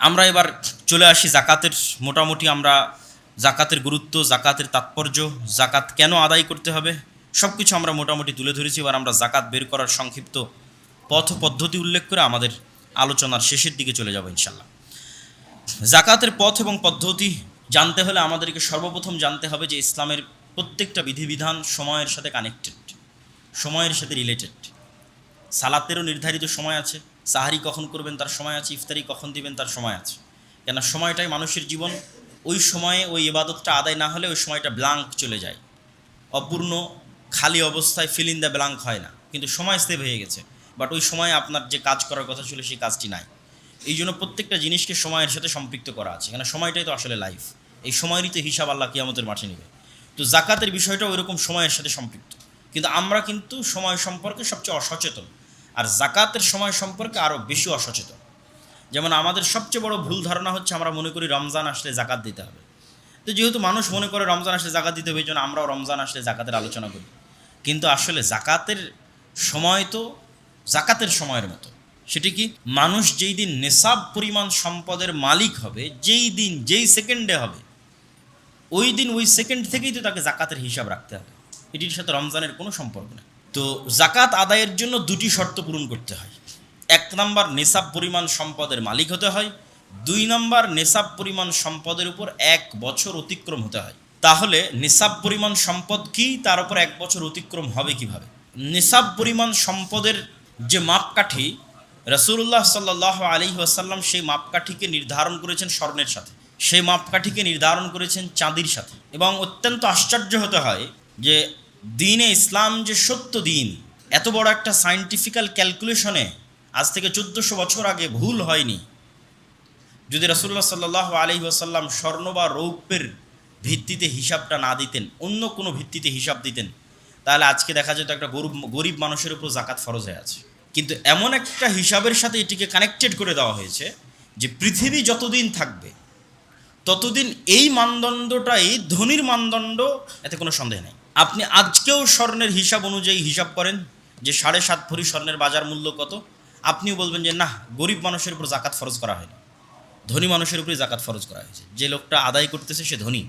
আমরা এবার চলে আসি জাকাতের, মোটামুটি আমরা জাকাতের গুরুত্ব, জাকাতের তাৎপর্য, জাকাত কেন আদায় করতে হবে সব কিছু আমরা মোটামুটি তুলে ধরেছি। এবার আমরা জাকাত বের করার সংক্ষিপ্ত পথ পদ্ধতি উল্লেখ করে আমাদের আলোচনার শেষের দিকে চলে যাব ইনশাল্লাহ জাকাতের পথ এবং পদ্ধতি জানতে হলে আমাদেরকে সর্বপ্রথম জানতে হবে যে ইসলামের প্রত্যেকটা বিধিবিধান সময়ের সাথে কানেক্টেড সময়ের সাথে রিলেটেড সালাতেরও নির্ধারিত সময় আছে সাহারি কখন করবেন তার সময় আছে, ইফতারি কখন দিবেন তার সময় আছে। কেন সময়টাই মানুষের জীবন, ওই সময়ে ওই ইবাদতটা আদায় না হলে ওই সময়টা ব্লাঙ্ক চলে যায়। অপূর্ণ, খালি অবস্থায় ফিল ইন দ্য ব্লাঙ্ক হয় না। কিন্তু সময় সেভ হয়ে গেছে। বাট ওই সময় আপনার যে কাজ করার কথা ছিল সেই কাজটি নাই। এই জন্য প্রত্যেকটা জিনিসকে সময়ের সাথে সম্পৃক্ত করা আছে। কেন সময়টাই তো আসলে লাইফ এই সময়েরই তো হিসাব আল্লাহ কিয়ামতের মাঠে নেবে। তো জাকাতের বিষয়টা ওইরকম সময়ের সাথে সম্পৃক্ত। কিন্তু আমরা কিন্তু সময় সম্পর্কে সবচেয়ে অসচেতন। আর জাকাতের সময় সম্পর্কে আরও বেশি অসচেতন। যেমন আমাদের সবচেয়ে বড় ভুল ধারণা হচ্ছে আমরা মনে করি রমজান আসলে জাকাত দিতে হবে। তো যেহেতু মানুষ মনে করে রমজান আসলে জাকাত দিতে হবে, এই জন্য আমরাও রমজান আসলে জাকাতের আলোচনা করি। কিন্তু আসলে জাকাতের সময় তো জাকাতের সময়ের মতো। সেটি কি? মানুষ যেই দিন নেশাব পরিমাণ সম্পদের মালিক হবে, যেই দিন, যেই সেকেন্ডে হবে, ওই দিন ওই সেকেন্ড থেকেই তো তাকে জাকাতের হিসাব রাখতে হবে। এটির সাথে রমজানের কোনো সম্পর্ক নেই। তো জাকাত আদায়ের জন্য দুটি শর্ত পূরণ করতে হয়। এক নম্বর, নেশাব পরিমাণ সম্পদের মালিক হতে হয়। দুই নম্বর, নেশাব পরিমাণ সম্পদের উপর এক বছর অতিক্রম হতে হয়। তাহলে নেশাব পরিমাণ সম্পদ কি? তার উপর এক বছর অতিক্রম হবে কীভাবে? নেশাব পরিমাণ সম্পদের যে মাপকাঠি রসুল্লাহ সাল্লাহ আলী ওয়াসাল্লাম সেই মাপকাঠিকে নির্ধারণ করেছেন স্বর্ণের সাথে। সেই মাপকাঠিকে নির্ধারণ করেছেন চাঁদির সাথে। এবং অত্যন্ত আশ্চর্য হতে হয় যে দিনে ইসলাম যে সত্য দিন, এত বড় একটা সায়েন্টিফিক্যাল ক্যালকুলেশনে আজ থেকে চোদ্দোশো বছর আগে ভুল হয়নি। যদি রসুল্লাহ সাল্লাহ আলী ওসাল্লাম স্বর্ণ বা রৌপ্যের ভিত্তিতে হিসাবটা না দিতেন, অন্য কোনো ভিত্তিতে হিসাব দিতেন, তাহলে আজকে দেখা যেত একটা গরিব গরিব মানুষের উপর জাকাত ফরজ হয়ে আছে। কিন্তু এমন একটা হিসাবের সাথে এটিকে কানেক্টেড করে দেওয়া হয়েছে যে পৃথিবী যতদিন থাকবে, ততদিন এই মানদণ্ডটাই ধনির মানদণ্ড, এতে কোনো সন্দেহ নেই। আপনি আজকেও স্বর্ণের হিসাব অনুযায়ী হিসাব করেন যে সাড়ে সাত ভরি স্বর্ণের বাজার মূল্য কত? আপনিও বলবেন যে না গরিব মানুষের উপর জাকাত ফরজ করা হয়নি। ধনী মানুষের উপরে জাকাত ফরজ করা হয়েছে। যে লোকটা আদায় করতেছে, সে ধনী।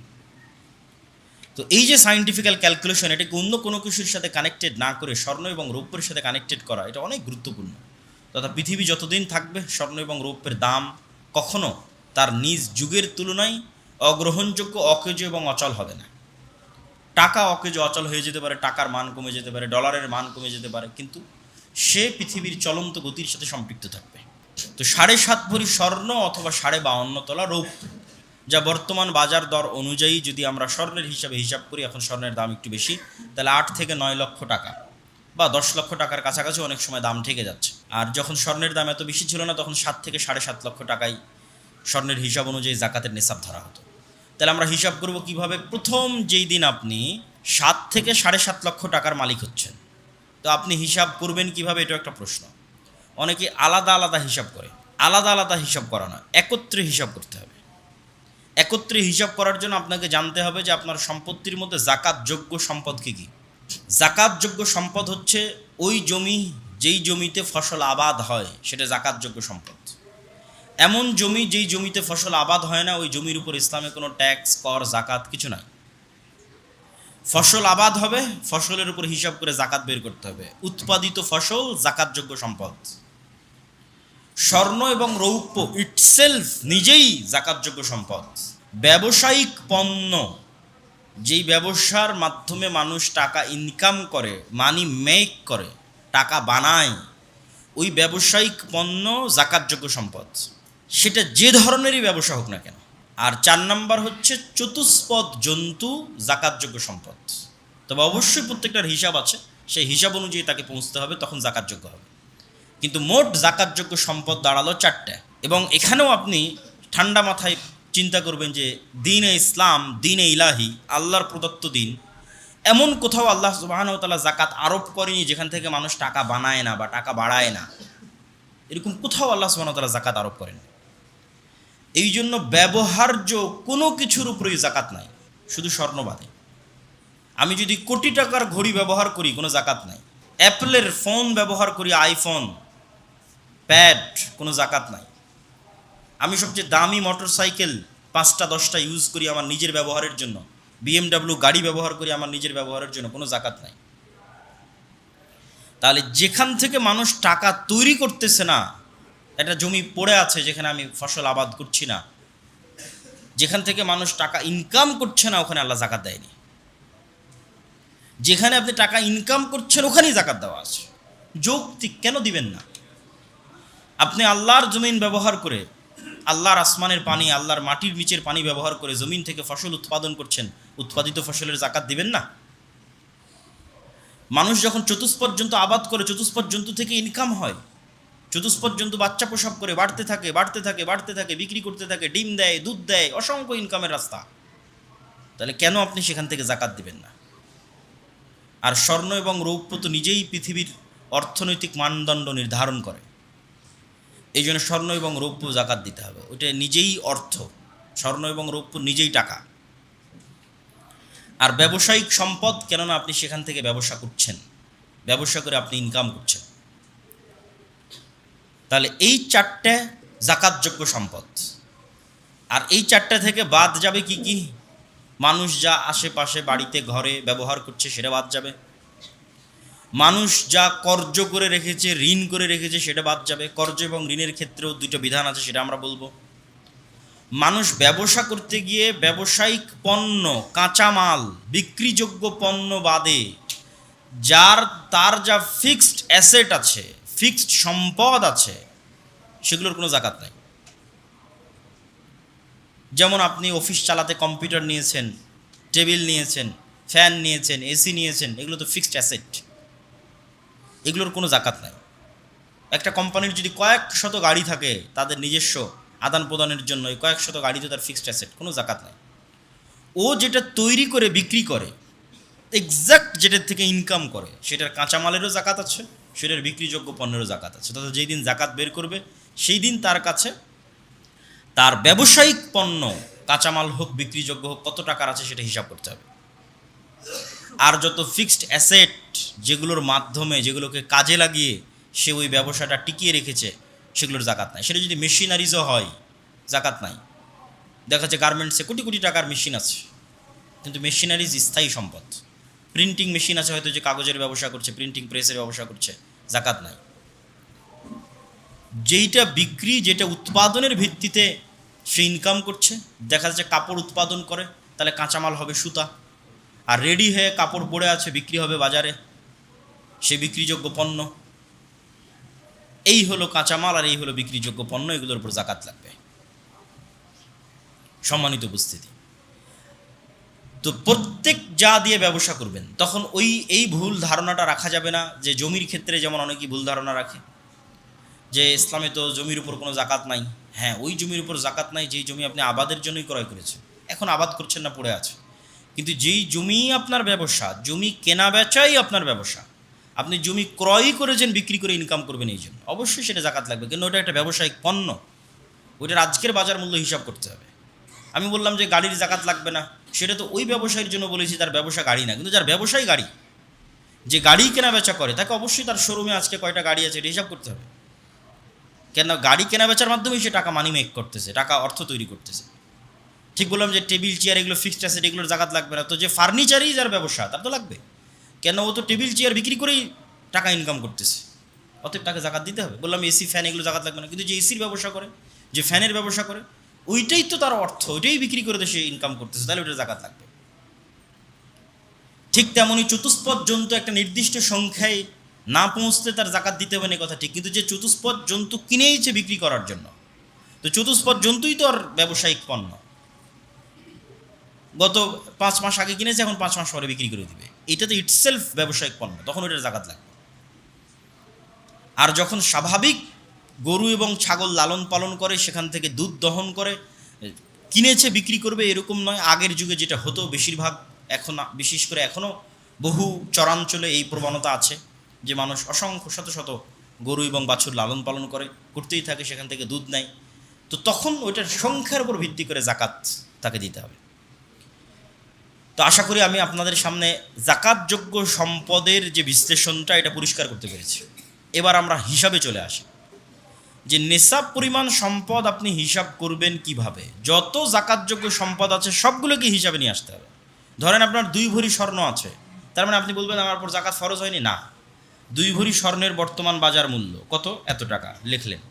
তো এই যে সায়েন্টিফিক্যাল ক্যালকুলেশন এটাকে অন্য কোনো কিছুর সাথে কানেক্টেড না করে স্বর্ণ এবং রৌপ্যের সাথে কানেক্টেড করা, এটা অনেক গুরুত্বপূর্ণ। তথা পৃথিবী যতদিন থাকবে, স্বর্ণ এবং রৌপ্যের দাম কখনো তার নিজ যুগের তুলনায় অগ্রহণযোগ্য, অকেজ এবং অচল হবে না। টাকা অকেজ অচল হয়ে যেতে পারে, টাকার মান কমে যেতে পারে ডলারের মান কমে যেতে পারে, কিন্তু সে পৃথিবীর চলন্ত গতির সাথে সম্পৃক্ত থাকবে। তো সাড়ে সাত ভরি স্বর্ণ অথবা সাড়ে বাউন্ন তলা রৌপ্য, যা বর্তমান বাজার দর অনুযায়ী যদি আমরা স্বর্ণের হিসাবে হিসাব করি, এখন স্বর্ণের দাম একটু বেশি, তাহলে আট থেকে নয় লক্ষ টাকা বা দশ লক্ষ টাকার কাছাকাছি অনেক সময় দাম ঠেকে যাচ্ছে। আর যখন স্বর্ণের দাম এত বেশি ছিল না, তখন সাত থেকে সাড়ে সাত লক্ষ টাকায় স্বর্ণের হিসাব অনুযায়ী জাকাতের নিসাব ধরা হতো। তাহলে আমরা হিসাব করব কীভাবে? প্রথম যেই দিন আপনি সাত থেকে সাড়ে সাত লক্ষ টাকার মালিক হচ্ছেন। তো আপনি হিসাব করবেন কীভাবে? এটা একটা প্রশ্ন। অনেকে আলাদা আলাদা হিসাব করে। আলাদা আলাদা হিসাব করা না একত্রে হিসাব করতে হবে। একত্রে হিসাব করার জন্য আপনাকে জানতে হবে যে আপনার সম্পত্তির মধ্যে জাকাতযোগ্য সম্পদ কী কী? জাকাতযোগ্য সম্পদ হচ্ছে ওই জমি যেই জমিতে ফসল আবাদ হয়, সেটা জাকাতযোগ্য সম্পদ। এমন জমি যেই জমিতে ফসল আবাদ হয় না, ওই জমির উপর ইসলামে কোনো ট্যাক্স, কর, জাকাত কিছু নাই। ফসল আবাদ হবে, ফসলের উপর হিসাব করে জাকাত বের করতে হবে। উৎপাদিত ফসল জাকাতযোগ্য সম্পদ। স্বর্ণ এবং রৌপ্য ইটসেলফ নিজেই জাকাতযোগ্য সম্পদ। ব্যবসায়িক পণ্য, যেই ব্যবসার মাধ্যমে মানুষ টাকা ইনকাম করে মানি মেক করে, টাকা বানায়, ওই ব্যবসায়িক পণ্য জাকাতযোগ্য সম্পদ। সেটা যে ধরনেরই ব্যবসা হোক না কেন। আর চার নাম্বার হচ্ছে চতুষ্পদ জন্তু জাকাতযোগ্য সম্পদ। তবে অবশ্যই প্রত্যেকটার হিসাব আছে, সেই হিসাব অনুযায়ী তাকে পৌঁছতে হবে, তখন জাকাতযোগ্য হবে। কিন্তু মোট জাকাতযোগ্য সম্পদ দাঁড়াল চারটে, এবং এখানেও আপনি ঠান্ডা মাথায় চিন্তা করবেন যে দিন এ ইসলাম, দিন এ ইলাহি, আল্লাহর প্রদত্ত দিন, এমন কোথাও আল্লাহ সুবাহানতালা জাকাত আরোপ করেনি যেখান থেকে মানুষ টাকা বানায় না বা টাকা বাড়ায় না। এরকম কোথাও আল্লাহ সুবাহতালা জাকাত আরোপ করেন এই জন্য ব্যবহার্য কোনো কিছুর উপরেই জাকাত নাই, শুধু স্বর্ণবাদে আমি যদি কোটি টাকার ঘড়ি ব্যবহার করি, কোনো জাকাত নাই। অ্যাপেলের ফোন ব্যবহার করি, আইফোন, প্যাড, কোনো জাকাত নাই। আমি সবচেয়ে দামি মোটর সাইকেল পাঁচটা, দশটা ইউজ করি আমার নিজের ব্যবহারের জন্য। বিএমডাব্লিউ গাড়ি ব্যবহার করি আমার নিজের ব্যবহারের জন্য, কোনো জাকাত নাই। তাহলে যেখান থেকে মানুষ টাকা তৈরি করতেছে না একটা জমি পড়ে আছে যেখানে আমি ফসল আবাদ করছি না। যেখান থেকে মানুষ টাকা ইনকাম করছে না, ওখানে আল্লাহ জাকাত দেয়নি। যেখানে আপনি টাকা ইনকাম করছেন, ওখানেই জাকাত দেওয়া আছে। যৌক্তিক কেন দিবেন না? আপনি আল্লাহর জমিন ব্যবহার করে, আল্লাহর আসমানের পানি, আল্লাহর মাটির নিচের পানি ব্যবহার করে জমিন থেকে ফসল উৎপাদন করছেন, উৎপাদিত ফসলের জাকাত দিবেন না? মানুষ যখন চতুষ্পদ জন্তু আবাদ করে চতুষ্পদ জন্তু থেকে ইনকাম হয় চতুষ্পদ জন্তু বাচ্চা প্রসব করে, বাড়তে থাকে বাড়তে থাকে বাড়তে থাকে, বিক্রি করতে থাকে, ডিম দেয়, দুধ দেয়, অসংখ্য ইনকামের রাস্তা। তাহলে কেন আপনি সেখান থেকে জাকাত দিবেন না? আর স্বর্ণ এবং রৌপ্য তো নিজেই পৃথিবীর অর্থনৈতিক মানদণ্ড নির্ধারণ করে। এই জন্য স্বর্ণ এবং রৌপ্য জাকাত দিতে হবে। ওটা নিজেই অর্থ। স্বর্ণ এবং রৌপ্য নিজেই টাকা। আর ব্যবসায়িক সম্পদ কেননা আপনি সেখান থেকে ব্যবসা করছেন। ব্যবসা করে আপনি ইনকাম করছেন। তাহলে এই চারটে জাকাতযোগ্য সম্পদ। আর এই চারটে থেকে বাদ যাবে কি কি? মানুষ যা আশেপাশে বাড়িতে, ঘরে ব্যবহার করছে সেটা বাদ যাবে। মানুষ যা কর্জ করে রেখেছে, ঋণ করে রেখেছে সেটা বাদ যাবে। কর্জ এবং ঋণের ক্ষেত্রেও দুটো বিধান আছে, সেটা আমরা বলব। মানুষ ব্যবসা করতে গিয়ে ব্যবসায়িক পণ্য, কাঁচামাল, বিক্রিযোগ্য পণ্য বাদে, যার, তার যা ফিক্সড অ্যাসেট আছে ফিক্সড সম্পদ আছে, সেগুলোর কোনো জাকাত নাই। যেমন আপনি অফিস চালাতে কম্পিউটার নিয়েছেন, টেবিল নিয়েছেন, ফ্যান নিয়েছেন, এসি নিয়েছেন, এগুলো তো ফিক্সড অ্যাসেট। এগুলোর কোনো জাকাত নাই। একটা কোম্পানির যদি কয়েক শত গাড়ি থাকে তাদের নিজস্ব আদান প্রদানের জন্য, এই কয়েক শত গাড়ি তো তার ফিক্সড অ্যাসেট, কোনো জাকাত নাই। ও যেটা তৈরি করে, বিক্রি করে এক্স্যাক্ট যেটার থেকে ইনকাম করে, সেটার কাঁচামালেরও জাকাত আছে সেটার বিক্রিযোগ্য পণ্যেরও জাকাত আছে। তথা যেই দিন জাকাত বের করবে, সেই দিন তার কাছে তার ব্যবসায়িক পণ্য, কাঁচামাল হোক, বিক্রিযোগ্য হোক, কত টাকার আছে সেটা হিসাব করতে হবে। আর যত ফিক্সড অ্যাসেট যেগুলোর মাধ্যমে, যেগুলোকে কাজে লাগিয়ে সে ওই ব্যবসাটা টিকিয়ে রেখেছে, সেগুলোর জাকাত নাই। সেটা যদি মেশিনারিজও হয়, জাকাত নাই। দেখা যাচ্ছে গার্মেন্টসে কোটি কোটি টাকার মেশিন আছে, কিন্তু মেশিনারিজ স্থায়ী সম্পদ। প্রিন্টিং মেশিন আছে হয়তো যে কাগজের ব্যবসা করছে প্রিন্টিং প্রেসের ব্যবসা করছে, জাকাত নাই। যেইটা বিক্রি, যেটা উৎপাদনের ভিত্তিতে সে ইনকাম করছে, দেখা যাচ্ছে কাপড় উৎপাদন করে, তাহলে কাঁচামাল হবে সুতা। আর রেডি হয়ে কাপড় পড়ে আছে, বিক্রি হবে বাজারে, সে বিক্রিযোগ্য পণ্য। এই হলো কাঁচামাল আর এই হলো বিক্রিযোগ্য পণ্য, এগুলোর উপর জাকাত লাগবে। সম্মানিত উপস্থিতি। তো প্রত্যেক যা দিয়ে ব্যবসা করবেন, তখন ওই, এই ভুল ধারণাটা রাখা যাবে না যে জমির ক্ষেত্রে যেমন অনেকেই ভুল ধারণা রাখে, যে ইসলামে তো জমির উপর কোনো জাকাত নাই। হ্যাঁ ওই জমির উপর জাকাত নাই যেই জমি আপনি আবাদের জন্যই ক্রয় করেছেন। এখন আবাদ করছেন না, পড়ে আছে। কিন্তু যেই জমি আপনার ব্যবসা, জমি কেনা বেচাই আপনার ব্যবসা, আপনি জমি ক্রয় করেছেন, বিক্রি করে ইনকাম করবেন এই জন্য। অবশ্যই সেটা জাকাত লাগবে, কিন্তু ওটা একটা ব্যবসায়িক পণ্য। ওইটার আজকের বাজার মূল্য হিসাব করতে হবে। আমি বললাম যে গাড়ির জাকাত লাগবে না। সেটা তো ওই ব্যবসায়ীর জন্য বলেছি তার ব্যবসা গাড়ি না। কিন্তু যার ব্যবসায়ী গাড়ি, যে গাড়ি কেনা বেচা করে, তাকে অবশ্যই তার শোরুমে আজকে কয়টা গাড়ি আছে এটা হিসাব করতে হবে। কেন গাড়ি কেনা বেচার মাধ্যমেই সে টাকা মানি মেক করতেছে, টাকা অর্থ তৈরি করতেছে। ঠিক বললাম যে টেবিল চেয়ার এগুলো ফিক্সড আছে এগুলোর জাকাত লাগবে না। তো যে ফার্নিচারই যার ব্যবসা, তার তো লাগবে। কেন ও তো টেবিল চেয়ার বিক্রি করেই টাকা ইনকাম করতেছে। অতএব তাকে জাকাত দিতে হবে। বললাম এসি ফ্যান এগুলো জাকাত লাগবে না। কিন্তু যে এসির ব্যবসা করে, যে ফ্যানের ব্যবসা করে ওইটাই তো তার অর্থ, ওইটাই বিক্রি করে সে ইনকাম করতেছে, তাহলে ওইটা জাকাত লাগবে। ঠিক তেমনই চতুষ্পদ জন্তু একটা নির্দিষ্ট সংখ্যায় না পৌঁছতে তার জাকাত দিতে হবে না কথা ঠিক, কিন্তু যে চতুষ্পদ জন্তু কিনেইছে বিক্রি করার জন্য, তো চতুষ্পদ জন্তুই তো আর ব্যবসায়িক পণ্য। গত পাঁচ মাস আগে কিনেছে, এখন পাঁচ মাস পরে বিক্রি করে দিবে। এটা তো ইটসেলফ ব্যবসায়িক পণ্য, তখন ওটার জাকাত লাগবে। আর যখন স্বাভাবিক গরু এবং ছাগল লালন পালন করে, সেখান থেকে দুধ দহন করে, কিনেছে, বিক্রি করবে, এরকম নয়। আগের যুগে যেটা হতো, বেশিরভাগ এখন, বিশেষ করে এখনও বহু চরাঞ্চলে এই প্রবণতা আছে যে মানুষ অসংখ্য শত শত গরু এবং বাছুর লালন পালন করে, করতেই থাকে, সেখান থেকে দুধ নেয়। তো তখন ওইটার সংখ্যার উপর ভিত্তি করে জাকাত তাকে দিতে হবে। তো আশা করি আমি আপনাদের সামনে জাকাতযোগ্য সম্পদের যে বিশ্লেষণটা, এটা পরিষ্কার করতে পেরেছি। এবার আমরা হিসাবে চলে আসি। যে নেশাব পরিমাণ সম্পদ আপনি হিসাব করবেন কীভাবে? যত জাকাতযোগ্য সম্পদ আছে সবগুলোকে হিসাবে নিয়ে আসতে হবে। ধরেন আপনার দুই ভরি স্বর্ণ আছে, তার মানে আপনি বলবেন আমার উপর জাকাত ফরজ হয়নি? না। দুই ভরি স্বর্ণের বর্তমান বাজার মূল্য কত? এত টাকা, লিখলেন।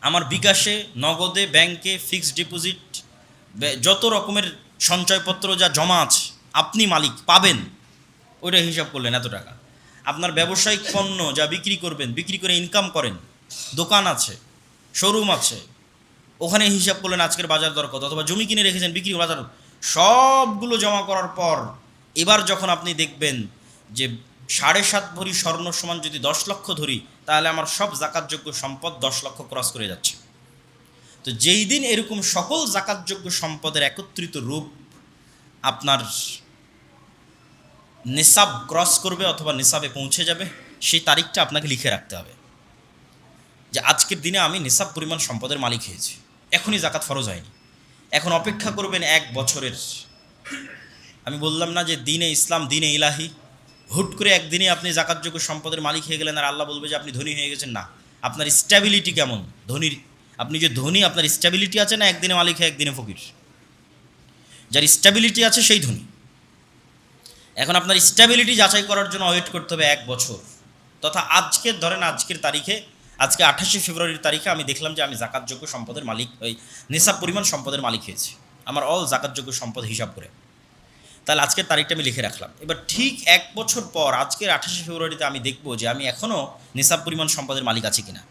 আমার বিকাশে, নগদে, ব্যাংকে, ফিক্সড ডিপোজিট যত রকমের সঞ্চয়পত্র যা জমা আছে, আপনি মালিক পাবেন, ওইটা হিসাব করলেন এত টাকা। আপনার ব্যবসায়িক পণ্য যা বিক্রি করবেন, বিক্রি করে ইনকাম করেন দোকান আছে শোরুম আছে। ওখানে হিসাব করলেন আজকের বাজার দর কত, অথবা জমি কিনে রেখেছেন, বিক্রি বাজার সবগুলো জমা করার পর, এবার যখন আপনি দেখবেন যে সাড়ে সাত ভরি স্বর্ণ সমান যদি দশ লক্ষ ধরি, তাহলে আমার সব জাকাতযোগ্য সম্পদ দশ লক্ষ ক্রস করে যাচ্ছে। তো যেই দিন এরকম সকল জাকাতযোগ্য সম্পদের একত্রিত রূপ আপনার নিসাব ক্রস করবে অথবা নিসাবে পৌঁছে যাবে, সেই তারিখটা আপনাকে লিখে রাখতে হবে। যে আজকের দিনে আমি নিসাব পরিমাণ সম্পদের মালিক হয়েছি। এখনই জাকাত ফরজ হয়নি। এখন অপেক্ষা করবেন এক বছরের। আমি বললাম না যে দিনে ইসলাম, দিনে ইলাহি। হুট করে একদিনে আপনি জাকাতযোগ্য সম্পদের মালিক হয়ে গেলেন আর আল্লাহ বলবে যে আপনি ধনী হয়ে গেছেন। না, আপনার স্ট্যাবিলিটি কেমন? ধনীর, আপনি যে ধনী, আপনার স্ট্যাবিলিটি আছে না একদিনে মালিক হয়ে একদিনে ফকির? যার স্ট্যাবিলিটি আছে সেই ধনী। এখন আপনার স্ট্যাবিলিটি যাচাই করার জন্য ওয়েট করতে হবে এক বছর। তথা আজকের, ধরেন আজকের তারিখে আজকে আঠাশে ফেব্রুয়ারির তারিখে আমি দেখলাম যে আমি জাকাতযোগ্য সম্পদের মালিক, ওই নিসাব পরিমাণ সম্পদের মালিক হয়েছি। আমার অল জাকাতযোগ্য সম্পদ হিসাব করে। তাহলে আজকের তারিখটা আমি লিখে রাখলাম। এবার ঠিক এক বছর পর আজকের আঠাশে ফেব্রুয়ারিতে আমি দেখব যে আমি এখনও নিসাব পরিমাণ সম্পদের মালিক আছি কিনা।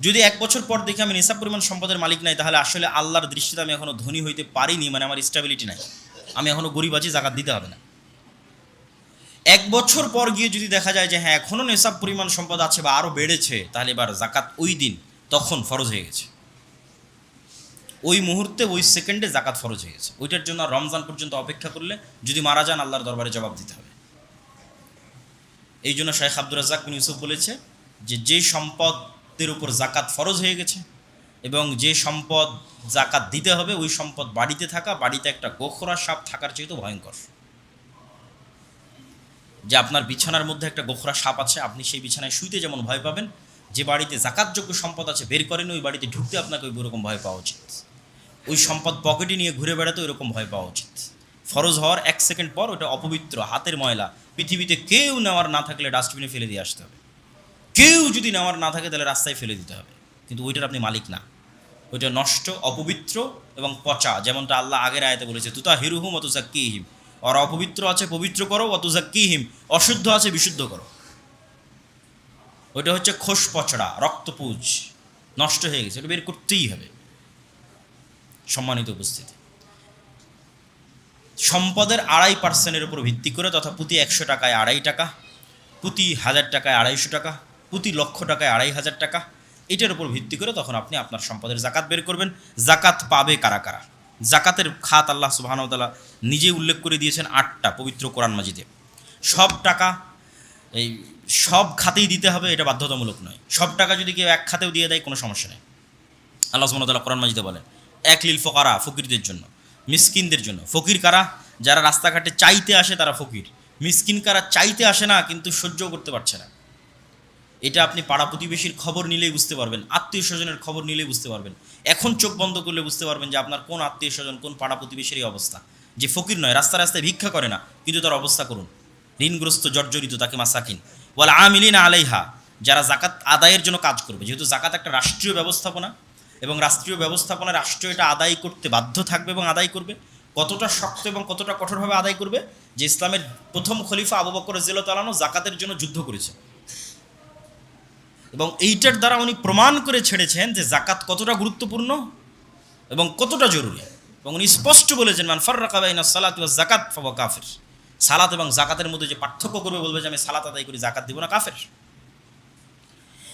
যদি এক বছর পর দেখি আমি নিসাব পরিমাণ সম্পদের মালিক নাই, তাহলে আসলে আল্লাহর দৃষ্টিতে আমি এখনও ধনী হইতে পারিনি মানে আমার স্টেবিলিটি নাই। আমি এখনও গরিব আছি, জাকাত দিতে হবে না। এক বছর পর গিয়ে যদি দেখা যায় যে হ্যাঁ এখনও নেশাব পরিমাণ সম্পদ আছে বা আরও বেড়েছে, তাহলে এবার জাকাত ওই দিন, তখন ফরজ হয়ে গেছে। ওই মুহূর্তে, ওই সেকেন্ডে জাকাত ফরজ হয়ে গেছে। ওইটার জন্য রমজান পর্যন্ত অপেক্ষা করলে যদি মারা যান, আল্লাহর দরবারে জবাব দিতে হবে। এই জন্য শেখ আব্দুর রাজাক বিন ইউসুফ বলেছে যে যে সম্পদের উপর জাকাত ফরজ হয়ে গেছে এবং যে সম্পদ জাকাত দিতে হবে, ওই সম্পদ বাড়িতে থাকা, বাড়িতে একটা গোখরা সাপ থাকার চেয়ে তো ভয়ঙ্কর। যে আপনার বিছানার মধ্যে একটা গোখরা সাপ আছে, আপনি সেই বিছানায় শুইতে যেমন ভয় পাবেন, যে বাড়িতে জাকাতযোগ্য সম্পদ আছে বের করেন, ওই বাড়িতে ঢুকতে আপনাকে ওই রকম ভয় পাওয়া উচিত। ওই সম্পদ পকেটে নিয়ে ঘুরে বেড়াতে ওই রকম ভয় পাওয়া উচিত। ফরজ হওয়ার এক সেকেন্ড পর ওটা অপবিত্র, হাতের ময়লা। পৃথিবীতে কেউ নেওয়ার না থাকলে ডাস্টবিনে ফেলে দিয়ে আসতে হবে। কেউ যদি নেওয়ার না থাকে, তাহলে রাস্তায় ফেলে দিতে হবে। কিন্তু ওইটার আপনি মালিক না। ওইটা নষ্ট, অপবিত্র এবং পচা, যেমনটা আল্লাহ আগের আয়তে বলেছে তুতা হিরুহুম অত হিম আর অপবিত্র আছে পবিত্র করো অত হিম অশুদ্ধ আছে বিশুদ্ধ করো ওইটা হচ্ছে খোস পচড়া রক্তপুজ নষ্ট হয়ে গেছে ওটা বের করতেই হবে সম্মানিত উপস্থিতি সম্পদের আড়াই পার্সেন্টের উপর ভিত্তি করে তথা প্রতি একশো টাকায় আড়াই টাকা প্রতি হাজার টাকায় আড়াইশো টাকা প্রতি লক্ষ টাকায় আড়াই হাজার টাকা এটার উপর ভিত্তি করে তখন আপনি আপনার সম্পদের জাকাত বের করবেন জাকাত পাবে কারা কারা জাকাতের খাত আল্লাহ সুবাহানতালা নিজে উল্লেখ করে দিয়েছেন আটটা পবিত্র কোরআন মাজিদে। সব টাকা, এই সব খাতেই দিতে হবে, এটা বাধ্যতামূলক নয়। সব টাকা যদি কেউ এক খাতেও দিয়ে দেয়, কোনো সমস্যা নেই। আল্লাহ সুবাহতাল্লাহ কোরআন মাজিদে বলেন, এক লিল ফকারা ফকিরদের জন্য, মিসকিনদের জন্য। ফকির কারা? যারা রাস্তাঘাটে চাইতে আসে তারা ফকির। মিসকিন কারা চাইতে আসে না, কিন্তু সহ্য করতে পারছে না। এটা আপনি পাড়া প্রতিবেশীর খবর নিলেই বুঝতে পারবেন, আত্মীয় স্বজনের খবর নিলেই বুঝতে পারবেন। এখন চোখ বন্ধ করলে বুঝতে পারবেন যে আপনার কোন আত্মীয় স্বজন, কোন পাড়া প্রতিবেশীর অবস্থা। যে ফকির নয় রাস্তা রাস্তায় ভিক্ষা করে না, কিন্তু তার অবস্থা করুন। ঋণগ্রস্ত, জর্জরিত তাকে মাসাকিন। বলে আমিলিনা আলাইহা, যারা জাকাত আদায়ের জন্য কাজ করবে, যেহেতু জাকাত একটা রাষ্ট্রীয় ব্যবস্থাপনা এবং রাষ্ট্রীয় ব্যবস্থাপনা রাষ্ট্র এটা আদায় করতে বাধ্য থাকবে এবং আদায় করবে। কতটা শক্ত এবং কতটা কঠোরভাবে আদায় করবে? যে ইসলামের প্রথম খলিফা আবু বকর জেল তালানো জাকাতের জন্য যুদ্ধ করেছে। এবং এইটার দ্বারা উনি প্রমাণ করে ছেড়েছেন যে জাকাত কতটা গুরুত্বপূর্ণ এবং কতটা জরুরি। এবং উনি স্পষ্ট বলেছেন, মান ফার্রাকাবাইনা সালাত ওয়া জাকাত ফাওয়া কাফের। সালাত এবং জাকাতের মধ্যে যে পার্থক্য করবে বলবে যে, আমি সালাত আদায় করি জাকাত দিব না, কাফের।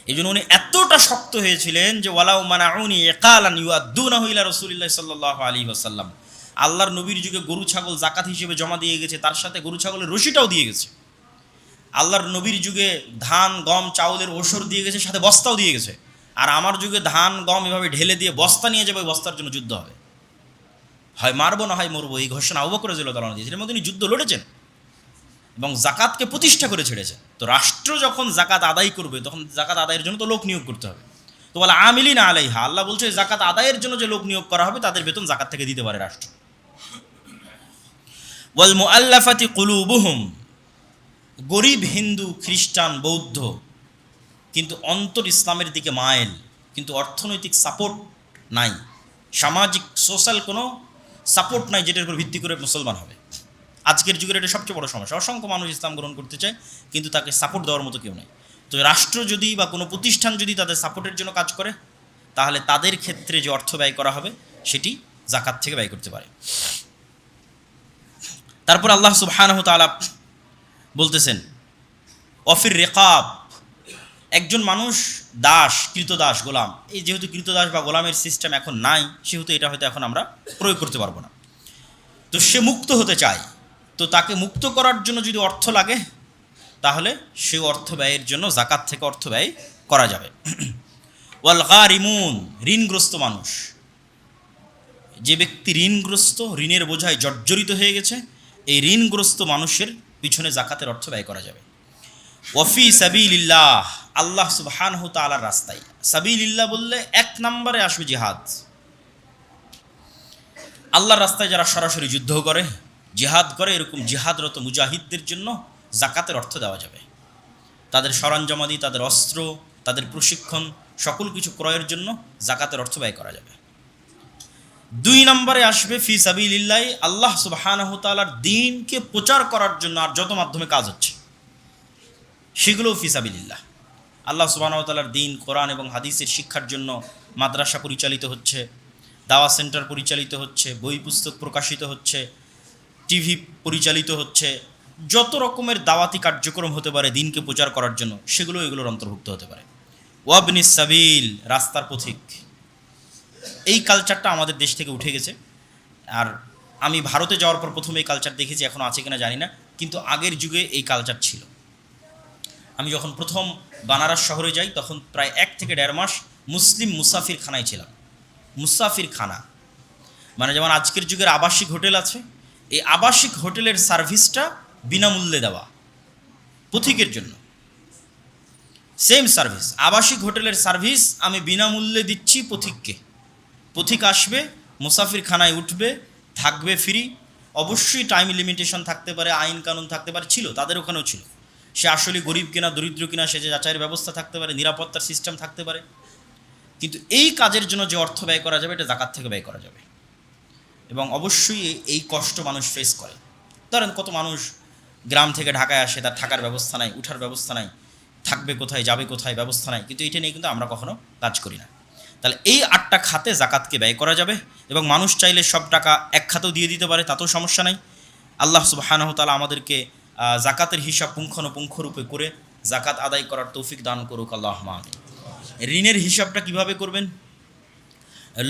এই জন্য উনি এতটা শক্ত হয়েছিলেন যে, ওয়ালাউ মানাউনি একালান ইউআদ্দুনাহু হইলা রাসূলিল্লাহ সাল্লাল্লাহু আলী ওয়াসাল্লাম। আল্লাহর নবীর যুগে গরু, ছাগল জাকাত হিসেবে জমা দিয়ে গেছে, তার সাথে গরু, ছাগলের রশিটাও দিয়ে গেছে। আল্লাহর নবীর যুগে ধান, গম, চাউলের ওষুধ দিয়ে গেছে, সাথে বস্তাও দিয়ে গেছে। আর আমার যুগে ধান, গম এভাবে ঢেলে দিয়ে বস্তা নিয়ে যাবে বস্তার জন্য যুদ্ধ হবে। হয় মারবো না হয় মরবো, এই ঘোষণা আবু করে দিল তালা দিয়েছেন। তিনি যুদ্ধ লড়েছেন এবং জাকাতকে প্রতিষ্ঠা করে ছেড়েছেন। তো রাষ্ট্র যখন জাকাত আদায় করবে, তখন জাকাত আদায়ের জন্য তো লোক নিয়োগ করতে হবে। তো বলে আমিলি না আলাইহা। আল্লাহ বলছে, জাকাত আদায়ের জন্য যে লোক নিয়োগ করা হবে, তাদের বেতন জাকাত থেকে দিতে পারে রাষ্ট্র। ওয়াল মুআল্লাফাতি কুলুবুহুম। গরিব হিন্দু, খ্রিস্টান, বৌদ্ধ, কিন্তু অন্তর ইসলামের দিকে মাইল কিন্তু অর্থনৈতিক সাপোর্ট নাই। সামাজিক সোশ্যাল কোনো সাপোর্ট নাই যেটার উপর ভিত্তি করে মুসলমান হবে। আজকের যুগের এটা সবচেয়ে বড় সমস্যা। অসংখ্য মানুষ ইসলাম গ্রহণ করতে চায়, কিন্তু তাকে সাপোর্ট দেওয়ার মতো কেউ নেই। তো রাষ্ট্র যদি বা কোনো প্রতিষ্ঠান যদি তাদের সাপোর্টের জন্য কাজ করে, তাহলে তাদের ক্ষেত্রে যে অর্থ ব্যয় করা হবে, সেটি জাকাত থেকে ব্যয় করতে পারে। তারপর আল্লাহ সুবহানাহু তাআলা বলতেছেন, অফির রেকাব, একজন মানুষ দাস, কৃতদাস, গোলাম। এই যেহেতু কৃতদাস বা গোলামের সিস্টেম এখন নাই, সেহেতু এটা হয়তো এখন আমরা প্রয়োগ করতে পারব না। তো সে মুক্ত হতে চায়। তো তাকে মুক্ত করার জন্য যদি অর্থ লাগে, তাহলে সে অর্থ ব্যয়ের জন্য জাকাত থেকে অর্থ ব্যয় করা যাবে। ওয়াল গারিমুন, ঋণগ্রস্ত মানুষ। যে ব্যক্তি ঋণগ্রস্ত, ঋণের বোঝায় জর্জরিত হয়ে গেছে, এই ঋণগ্রস্ত মানুষের পিছনে জাকাতের অর্থ ব্যয় করা যাবে। ওয়ফি সাবিলিল্লাহ, আল্লাহ সুবহান সুবহানহু তাআলার রাস্তায়। সাবিলিল্লাহ বললে এক নম্বরে আসবে জিহাদ। আল্লাহর রাস্তায় যারা সরাসরি যুদ্ধ করে, জিহাদ করে, এরকম জিহাদরত মুজাহিদদের জন্য জাকাতের অর্থ দেওয়া যাবে। তাদের সরঞ্জামাদি তাদের অস্ত্র, তাদের প্রশিক্ষণ, সকল কিছু ক্রয়ের জন্য জাকাতের অর্থ ব্যয় করা যাবে। দুই নম্বরে আসবে, ফি সাবিলিল্লাহ, আল্লাহ তাআলার দিনকে প্রচার করার জন্য আর যত মাধ্যমে কাজ হচ্ছে, সেগুলোও ফি সাবিলিল্লাহ। আল্লাহ সুবহানাহু তাআলার দিন কোরআন এবং হাদিসের শিক্ষার জন্য মাদ্রাসা পরিচালিত হচ্ছে, দাওয়া সেন্টার পরিচালিত হচ্ছে, বই পুস্তক প্রকাশিত হচ্ছে, টিভি পরিচালিত হচ্ছে, যত রকমের দাওয়াতি কার্যক্রম হতে পারে দিনকে প্রচার করার জন্য, সেগুলো এগুলোর অন্তর্ভুক্ত হতে পারে। ওয়াবনিস সাবিল, রাস্তার পথিক। এই কালচারটা আমাদের দেশ থেকে উঠে গেছে। আর আমি ভারতে যাওয়ার পর প্রথমে এই কালচার দেখেছি, এখন আছে কিনা জানি না, কিন্তু আগের যুগে এই কালচার ছিল। আমি যখন প্রথম বানারস শহরে যাই, তখন প্রায় এক থেকে দেড় মাস মুসলিম মুসাফির খানায় ছিলাম। মুসাফির খানা মানে যেমন আজকের যুগের আবাসিক হোটেল আছে, এই আবাসিক হোটেলের সার্ভিসটা বিনামূল্যে দেওয়া পথিকের জন্য। সেম সার্ভিস আবাসিক হোটেলের সার্ভিস আমি বিনামূল্যে দিচ্ছি পথিককে পথিক আসবে মুসাফির খানায় উঠবে, থাকবে ফ্রি। অবশ্যই টাইম লিমিটেশন থাকতে পারে, আইন কানুন থাকতে পারে, ছিল, তাদের ওখানেও ছিল। সে আসলে গরিব কিনা, দরিদ্র কিনা, সে যে যাচাইয়ের ব্যবস্থা থাকতে পারে, নিরাপত্তার সিস্টেম থাকতে পারে। কিন্তু এই কাজের জন্য যে অর্থ ব্যয় করা যাবে, এটা জাকাত থেকে ব্যয় করা যাবে। এবং অবশ্যই এই- কষ্ট মানুষ ফেস করে। ধরেন কত মানুষ গ্রাম থেকে ঢাকায় আসে, তার থাকার ব্যবস্থা নাই, উঠার ব্যবস্থা নাই, থাকবে কোথায়, যাবে কোথায়, ব্যবস্থা নাই, কিন্তু এটা নিয়ে কিন্তু আমরা কখনো কাজ করি না। তাহলে এই আটটা খাতে জাকাতকে ব্যয় করা যাবে এবং মানুষ চাইলে সব টাকা এক খাতেও দিয়ে দিতে পারে, তাতেও সমস্যা নাই। আল্লাহ সুবাহানহ তালা আমাদেরকে জাকাতের হিসাব পুঙ্খানুপুঙ্খ রূপে করে জাকাত আদায় করার তৌফিক দান করুক আল্লাহ মামিন ঋণের হিসাবটা কীভাবে করবেন?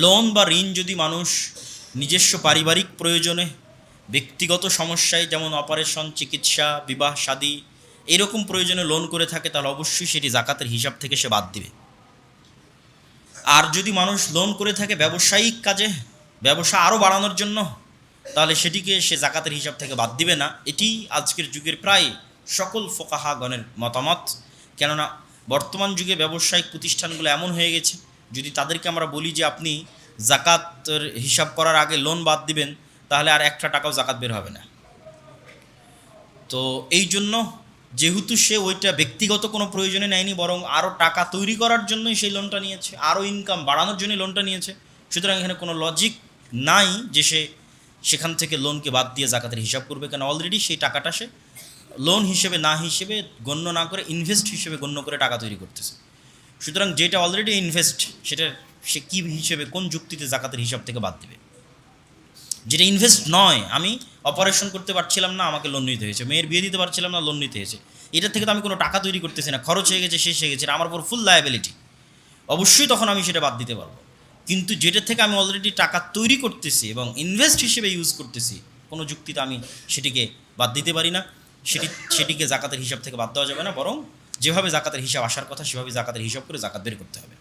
লোন বা ঋণ যদি মানুষ নিজস্ব পারিবারিক প্রয়োজনে, ব্যক্তিগত সমস্যায় যেমন অপারেশন, চিকিৎসা, বিবাহ শাদী এরকম প্রয়োজনে লোন করে থাকে, তাহলে অবশ্যই সেটি জাকাতের হিসাব থেকে সে বাদ দিবে। আর যদি মানুষ লোন করে থাকে ব্যবসায়িক কাজে, ব্যবসা আরও বাড়ানোর জন্য, তাহলে সেটিকে সে জাকাতের হিসাব থেকে বাদ দিবে না। এটি আজকের যুগের প্রায় সকল ফোকাহাগণের মতামত। কেননা বর্তমান যুগে ব্যবসায়িক প্রতিষ্ঠানগুলো এমন হয়ে গেছে, যদি তাদেরকে আমরা বলি যে আপনি জাকাতের হিসাব করার আগে লোন বাদ দিবেন, তাহলে আর একটা টাকাও জাকাত বের হবে না। তো এই জন্য যেহেতু সে ওইটা ব্যক্তিগত কোনো প্রয়োজনে নেয়নি, বরং আরও টাকা তৈরি করার জন্যই সেই লোনটা নিয়েছে আরও ইনকাম বাড়ানোর জন্যই লোনটা নিয়েছে। সুতরাং এখানে কোনো লজিক নাই যে সে সেখান থেকে লোনকে বাদ দিয়ে জাকাতের হিসাব করবে কেন। অলরেডি সেই টাকাটা সে লোন হিসেবে না হিসেবে গণ্য না করে ইনভেস্ট হিসেবে গণ্য করে টাকা তৈরি করতেছে। সুতরাং যেটা অলরেডি ইনভেস্ট সেটা সে কী হিসেবে, কোন যুক্তিতে জাকাতের হিসাব থেকে বাদ দেবে? যেটা ইনভেস্ট নয়, আমি অপারেশন করতে পারছিলাম না, আমাকে লোন নিতে হয়েছে। মেয়ের বিয়ে দিতে পারছিলাম না লোন নিতে হয়েছে। এটা থেকে তো আমি কোনো টাকা তৈরি করতেছি না, খরচ হয়ে গেছে, শেষ হয়ে গেছে আমার উপর ফুল লায়াবিলিটি অবশ্যই তখন আমি সেটা বাদ দিতে পারব। কিন্তু যেটা থেকে আমি অলরেডি টাকা তৈরি করতেছি এবং ইনভেস্ট হিসেবে ইউজ করতেছি, কোনো যুক্তিতে আমি সেটিকে বাদ দিতে পারি না। সেটি, সেটিকে জাকাতের হিসাব থেকে বাদ দেওয়া যাবে না, বরং যেভাবে জাকাতের হিসাব আসার কথা, সেভাবে জাকাতের হিসাব করে জাকাত বের করতে হবে।